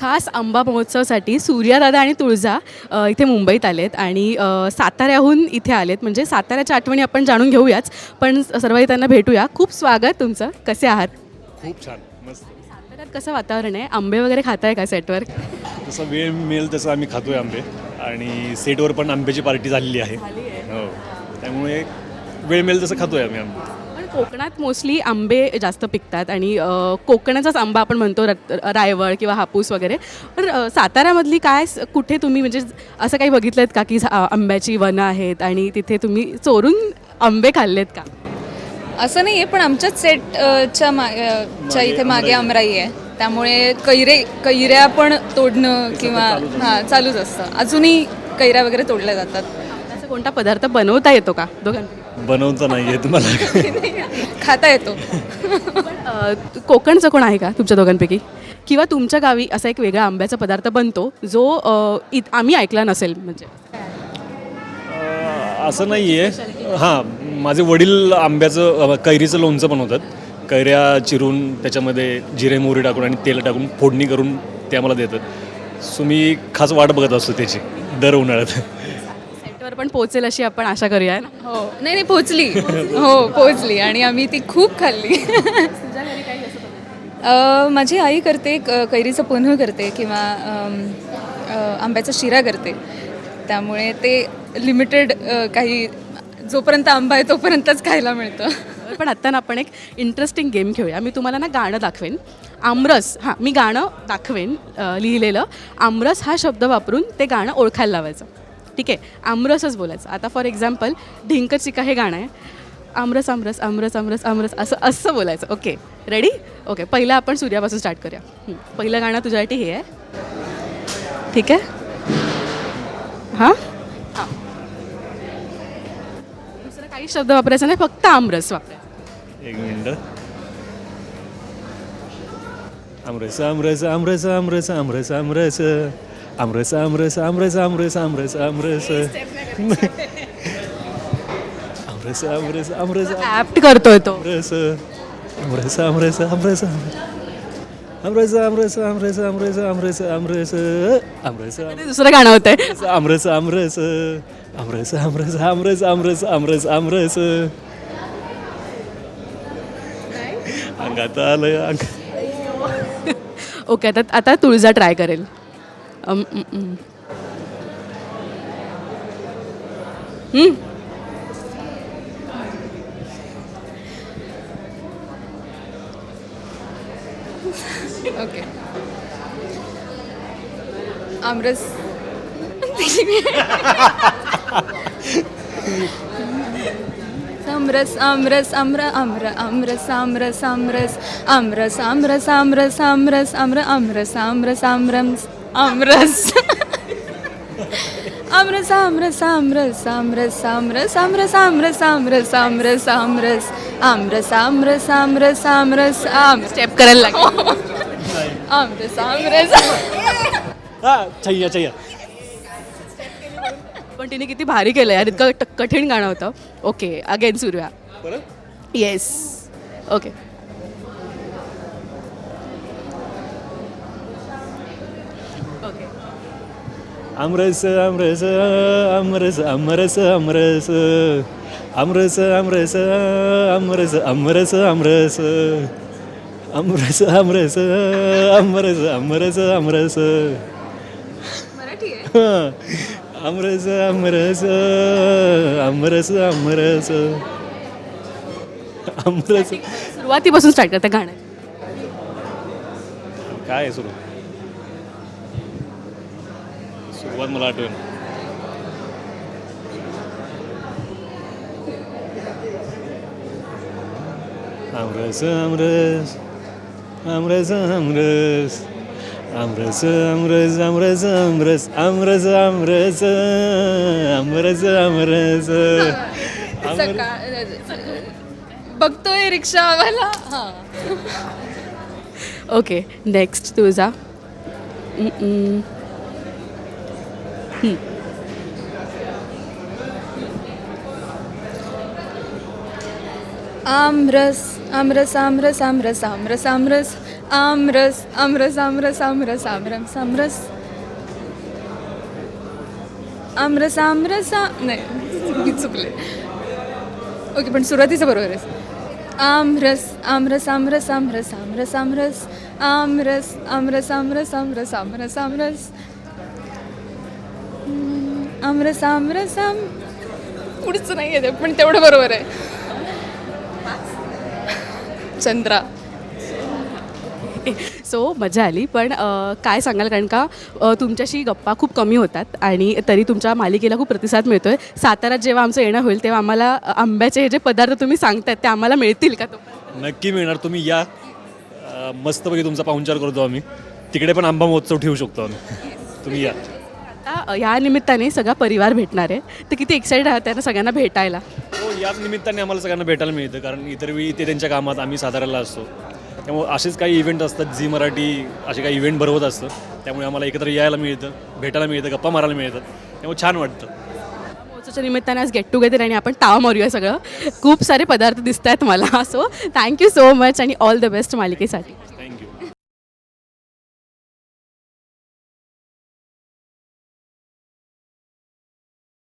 खास आंबा महोत्सवासाठी सूर्यादादा आणि तुळजा इथे मुंबईत आलेत आणि साताऱ्याहून इथे आलेत. म्हणजे साताऱ्याच्या आठवणी आपण जाणून घेऊयाच पण सर्वही त्यांना भेटूया. खूप स्वागत तुमचं. कसे आहात? खूप छान. मस्त. साताऱ्यात कसं वातावरण आहे? आंबे वगैरे खाताय का सेटवर? जसं वेळ मिळेल तसं आम्ही खातोय आंबे. आणि सेटवर पण आंब्याची पार्टी झालेली आहे. हो. त्यामुळे वेळ मिळेल तसं खातोय आम्ही आंबे. कोकणात मोस्टली आंबे जास्त पिकतात आणि कोकणाचाच आंबा आपण म्हणतो रायवळ किंवा हापूस वगैरे. पण अ, साताऱ्यामधली काय कुठे तुम्ही म्हणजे असं काही बघितलं का की झा- आंब्याची वनं आहेत आणि तिथे तुम्ही चोरून आंबे खाल्लेत का? असं नाही आहे पण आमच्याच सेट अ, च्या मा अ, च्या इथे मागे आमराई आहे. त्यामुळे कैरे कैऱ्या पण तोडणं किंवा हां चालूच असतं. अजूनही कैऱ्या वगैरे तोडल्या जातात. असा कोणता पदार्थ बनवता येतो का? दोघांना बनवता नाही येत मला. खाता येतो. कोकणचं कोण आहे का तुमच्या दोघांपैकी? किंवा तुमच्या गावी असा एक वेगळा आंब्याचा पदार्थ बनतो जो अ, इत आम्ही ऐकला नसेल म्हणजे? असं नाही आहे हां माझे वडील आंब्याचं अं, कैरीचं लोणचं बनवतात. कैऱ्या चिरून त्याच्यामध्ये जिरे मोहरी टाकून आणि तेल टाकून फोडणी करून ते आम्हाला देतात. सो मी खास वाट बघत असतो त्याची दर उन्हाळ्यात. सेटवर पण पोहोचेल अशी आपण आशा करूया ना? हो. नाही नाही पोचली. हो पोचली. आणि आम्ही ती खूप खाल्ली. माझी आई करते कैरीचं पन्ह करते किंवा आंब्याचा शिरा करते. त्यामुळे ते लिमिटेड काही जोपर्यंत आंबा आहे तोपर्यंतच खायला मिळतं. पण आत्ता ना आपण एक इंटरेस्टिंग गेम खेळूया. मी तुम्हाला ना गाणं दाखवेन. आमरस हां मी गाणं दाखवेन लिहिलेलं. आमरस हा शब्द वापरून ते गाणं ओळखायला लावायचं. ठीक आहे आमरसच बोलायचं. आता फॉर एक्झाम्पल ढिंक चिका हे गाणं आहे. आमरस आमरस आमरस आमरस आमरस असं असं बोलायचं. ओके रेडी ओके पहिलं आपण सूर्यापासून स्टार्ट करूया. पहिलं गाणं तुझ्यासाठी हे आहे. ठीक आहे? हां? हां. दुसरं काही शब्द वापरायचा नाही फक्त आमरस वापरायचं. एक मिनटं. आमरस आमरस आमरस आमरस आमरस आमरस. आमरस आमरस आमरस आमरस आमरस आमरस आमरस आमरस आमरस ॲप्ट करतोय तो आमरस आमरस आमरस आमरस आमरस आमरस आमरस आमरस आमरस आमरस आमरस दुसरं गाणं होतंय आमरस आमरस आमरस आमरस आमरस आमरस आमरस आमरस अंगात आलं अंग ओके आता आता तुळजा ट्राय करेल अम, अम, अम. हम्म. ओके आमरस आमरस आमरस आम्र आम्र आमरस आमरस आमरस आमरस आमरस आमरस आमरस आम्र आमरस आमरस आमरस आमरस आमरस आमरस आमरस आमरस आमरस आमरस आमरस आमरस आमरस आमरस आमरस आमरस आमरस आमरस आम स्टेप करायला लागेल आमरस आमरस हा छैया छैया पण तिने किती भारी केलं यार इतकं कठीण गाणं होतं ओके अगेन सुरूया येस ओके ओके आमरस आमरस आमरस आमरस आमरस आमरस आमरस आमरस आमरस आमरस आमरस आमरस आमरस आमरस आमरस मराठी आहे आमरस आमरस आमरस आमरस आमरस सुरुवातीपासून स्टार्ट करते गाणं काय सुरू सुरुवात मला आठवेल आमरस आमरस आमरस आमरस आमरस आमरस आमरस आमरस आमरस आमरस आमरस आमरस बघतोय रिक्षावाला हा ओके नेक्स्ट. हम्म. आमरस आमरस आमरस आमरस आमरस आमरस आमरस आमरस आमरस आमरस आमरस आमरस आमरस आमरस नाही चुकले ओके पण सुरुवातीचं बरोबर आहे आमरस आमरस आमरस आमरस आमरस आमरस आमरस आमरस आमरस आमरस आमरस आमरस आमरस आमरस आम पुढचं नाही आहे ते, पण तेवढं बरोबर आहे. चंद्रा. सो मजा आली पण काय सांगाल? कारण का तुमच्याशी गप्पा खूप कमी होतात आणि तरी तुमच्या मालिकेला खूप प्रतिसाद मिळतोय. साताऱ्यात जेव्हा आमचं येणं होईल तेव्हा आम्हाला आंब्याचे हे जे पदार्थ तुम्ही सांगतायत ते आम्हाला मिळतील का? तो नक्की मिळणार. तुम्ही या. मस्तपैकी तुमचा पाहुणचार करतो आम्ही. तिकडे पण आंबा महोत्सव ठेवू शकतो आम्ही. तुम्ही या. आता या निमित्ताने सगळा परिवार भेटणार आहे. तर किती एक्साइटेड आहात त्यांना सगळ्यांना भेटायला? हो याच निमित्ताने आम्हाला सगळ्यांना भेटायला मिळतं. कारण इतर वेळी ते त्यांच्या कामात आम्ही साताऱ्याला असतो. त्यामुळे असेच काही इव्हेंट असतात झी मराठी असे काही इव्हेंट भरवत असतं. त्यामुळे आम्हाला एकत्र यायला मिळतं भेटायला मिळतं गप्पा मारायला मिळतात. त्यामुळे छान वाटतं. महोत्सवच्या निमित्ताने आज गेट टुगेदर आणि आपण ताव मारूया सगळं. खूप सारे पदार्थ दिसत आहेत मला so thank you so much आणि ऑल द बेस्ट मालिकेसाठी.